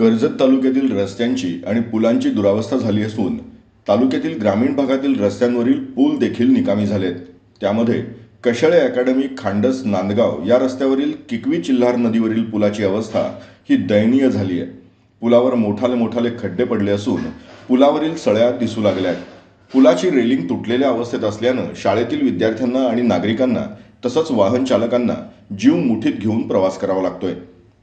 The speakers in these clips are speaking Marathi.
कर्जत तालुक्यातील रस्त्यांची आणि पुलांची दुरावस्था झाली असून तालुक्यातील ग्रामीण भागातील रस्त्यांवरील पूल देखील निकामी झालेत. त्यामध्ये कशळे अकॅडमी खांडस नांदगाव या रस्त्यावरील किकवी चिल्हार नदीवरील पुलाची अवस्था ही दयनीय झाली आहे. पुलावर मोठाले मोठाले खड्डे पडले असून पुलावरील सळ्या दिसू लागल्या आहेत पुलाची रेलिंग तुटलेल्या अवस्थेत असल्यानं शाळेतील विद्यार्थ्यांना आणि नागरिकांना तसंच वाहन चालकांना जीव मुठीत घेऊन प्रवास करावा लागतोय.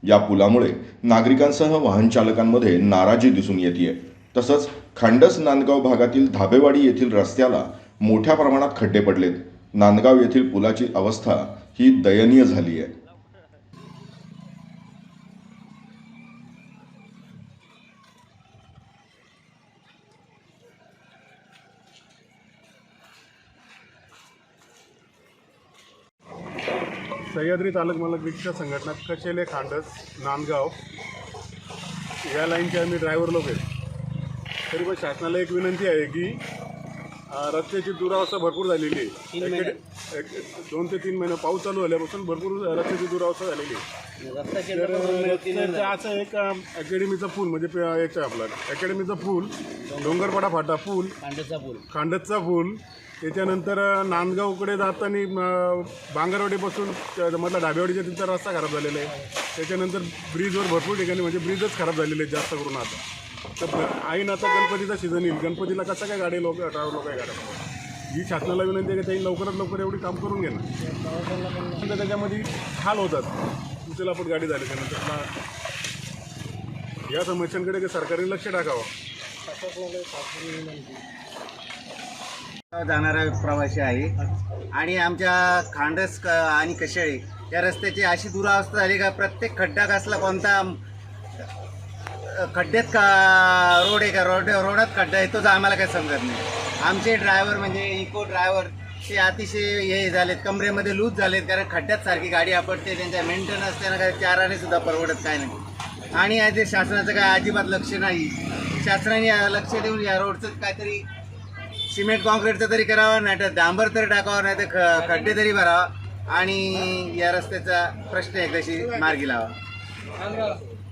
या पुलामुळे नागरिकांसह वाहनचालकांमध्ये नाराजी दिसून येते तसंच खांडस नांदगाव भागातील धाबेवाडी येथील रस्त्याला मोठ्या प्रमाणात खड्डे पडलेत. नांदगाव येथील पुलाची अवस्था ही दयनीय झाली आहे सह्याद्री तालुक मालक रिक्षा संघटना कचेले खांडस नांदगाव या लाईनचे आम्ही ड्रायव्हर लोक आहेत. तरी पण शासनाला एक विनंती आहे की रस्त्याची दुरावस्था भरपूर झालेली आहे. एक- दोन ते तीन महिने पाऊस चालू झाल्यापासून भरपूर रस्त्याची दुरावस्था झालेली आहे. तर असं एक अकॅडमीचा पूल म्हणजे याचं आपला अकॅडमीचा पूल डोंगरपाडा फाटा पूल कांड्याचा पूल. खांडतचा पूल त्याच्यानंतर नांदगावकडे जाताना बांगरवाडीपासून त- म्हटलं डाबेवाडीच्या तिथं रस्ता खराब झालेला आहे. त्याच्यानंतर ब्रिजवर भरपूर ठिकाणी म्हणजे ब्रिजच खराब झालेले आहेत जास्त करून आता. तर ऐन आता गणपतीचा सीझन येईल. गणपतीला कसं काय गाडी लोक ट्रॅव्हल लोक आहे गाड्या ही शासनाला विनंती आहे की त्यांनी लवकरात लवकर एवढी काम करून घे ना. तर त्याच्यामध्ये हाल होतात. उचला पण गाडी झाली त्यानंतर. या समस्यांकडे काही सरकारने लक्ष टाकावं. जाणारा प्रवासी आहे. आणि आमच्या खांडस आणि कशाळी या रस्त्याची अशी दुरावस्था झाली का प्रत्येक खड्डा कसला कोणता खड्ड्यात का रोड आहे का? रोड रोडात खड्डा आहे तोच आम्हाला काही समजत नाही. आमचे ड्रायव्हर म्हणजे इको ड्रायव्हर ते अतिशय हे झालेत कमरेमध्ये लूज झालेत कारण खड्ड्यात सारखी गाडी आपडते त्यांच्या मेंटेनन्स त्यांना काय चाराने सुद्धा परवडत काय नाही. आणि ते शासनाचं काय अजिबात लक्ष नाही. शासनाने लक्ष देऊन या रोडचं काहीतरी सिमेंट कॉन्क्रीटचं तरी करावं नाही तर डांबर तरी टाकावं नाही तर ख खड्डे तरी भरावा. आणि या रस्त्याचा प्रश्न एकदाशी मार्गी लावा.